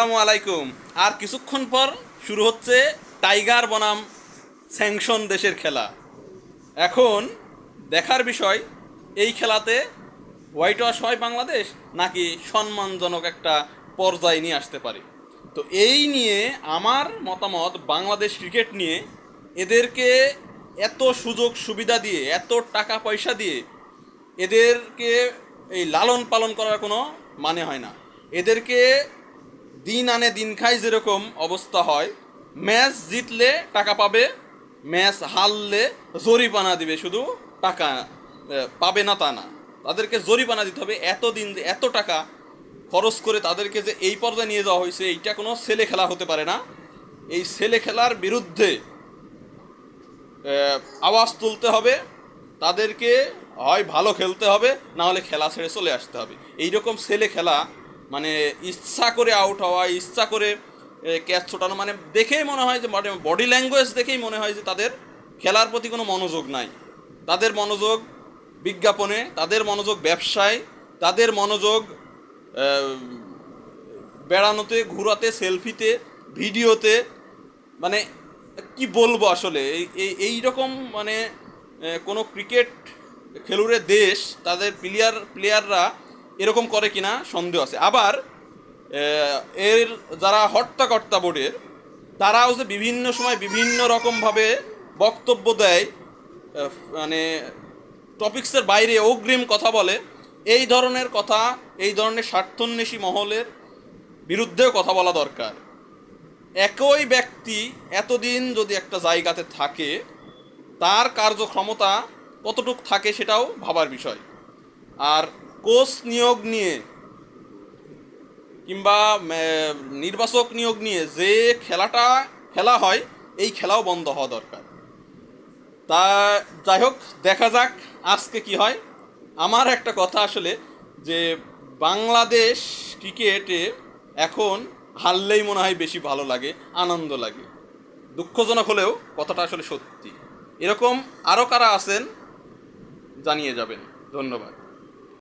আসসালামু আলাইকুম। আর কিছুক্ষণ পর শুরু হচ্ছে টাইগার বনাম স্যাংশন দেশের খেলা। এখন দেখার বিষয়, এই খেলাতে হোয়াইট ওয়াশ হয় বাংলাদেশ নাকি সম্মানজনক একটা পর্যায়ে নিয়ে আসতে পারে? তো এই নিয়ে আমার মতামত, বাংলাদেশ ক্রিকেট নিয়ে এদেরকে এত সুযোগ সুবিধা দিয়ে, এত টাকা পয়সা দিয়ে এদেরকে এই লালন পালন করার কোনো মানে হয় না। এদেরকে দিন আনে দিন খাই যেরকম অবস্থা হয়, ম্যাচ জিতলে টাকা পাবে, ম্যাচ হারলে জরিপানা দিবে, শুধু টাকা পাবে না তা না। তাদেরকে জরিপানা দিতে হবে এত দিন এত টাকা খরচ করে তাদেরকে যে এই পর্যায়ে নিয়ে যাওয়া হয়েছে, এইটা কোনো ছেলে খেলা হতে পারে না। এই ছেলে খেলার বিরুদ্ধে আওয়াজ তুলতে হবে, তাদেরকে হয় ভালো খেলতে হবে, না হলে খেলা ছেড়ে চলে আসতে হবে। এই রকম ছেলে খেলা মানে ইচ্ছা করে আউট হওয়া, ইচ্ছা করে ক্যাচ ছোটানো মানে দেখেই মনে হয় যে বডি ল্যাঙ্গুয়েজ দেখেই মনে হয় যে, তাদের খেলার প্রতি কোনো মনোযোগ নাই। তাদের মনোযোগ বিজ্ঞাপনে, তাদের মনোযোগ ব্যবসায়, তাদের মনোযোগ বেড়ানোতে, ঘোরাতে, সেলফিতে, ভিডিওতে মানে কি বলব আসলে? এই এই রকম মানে কোনো ক্রিকেট খেলুড়ে দেশ, তাদের প্লেয়ার প্লেয়াররা এরকম করে কিনা সন্দেহ আছে। আবার এর যারা হর্তাকর্তা বোর্ডের তারাও যে বিভিন্ন সময় বিভিন্ন রকমভাবে বক্তব্য দেয় মানে টপিক্সের বাইরে অগ্রিম কথা বলে, এই ধরনের কথা, এই ধরনের স্বার্থন্বেষী মহলের বিরুদ্ধেও কথা বলা দরকার। একই ব্যক্তি এতদিন যদি একটা জায়গাতে থাকে, তার কার্যক্ষমতা কতটুক থাকে সেটাও ভাবার বিষয়। আর কোচ নিয়োগ নিয়ে কিংবা নির্বাচক নিয়োগ নিয়ে যে খেলাটা, খেলা হয়, এই খেলাও বন্ধ হওয়া দরকার। তা যাই হোক, দেখা যাক আজকে কি হয়। আমার একটা কথা আসলে যে, বাংলাদেশ ক্রিকেটে এখন হারলেই মনে হয় বেশি ভালো লাগে, আনন্দ লাগে। দুঃখজনক হলেও কথাটা আসলে সত্যি। এরকম আরও কারা আছেন জানিয়ে যাবেন। ধন্যবাদ।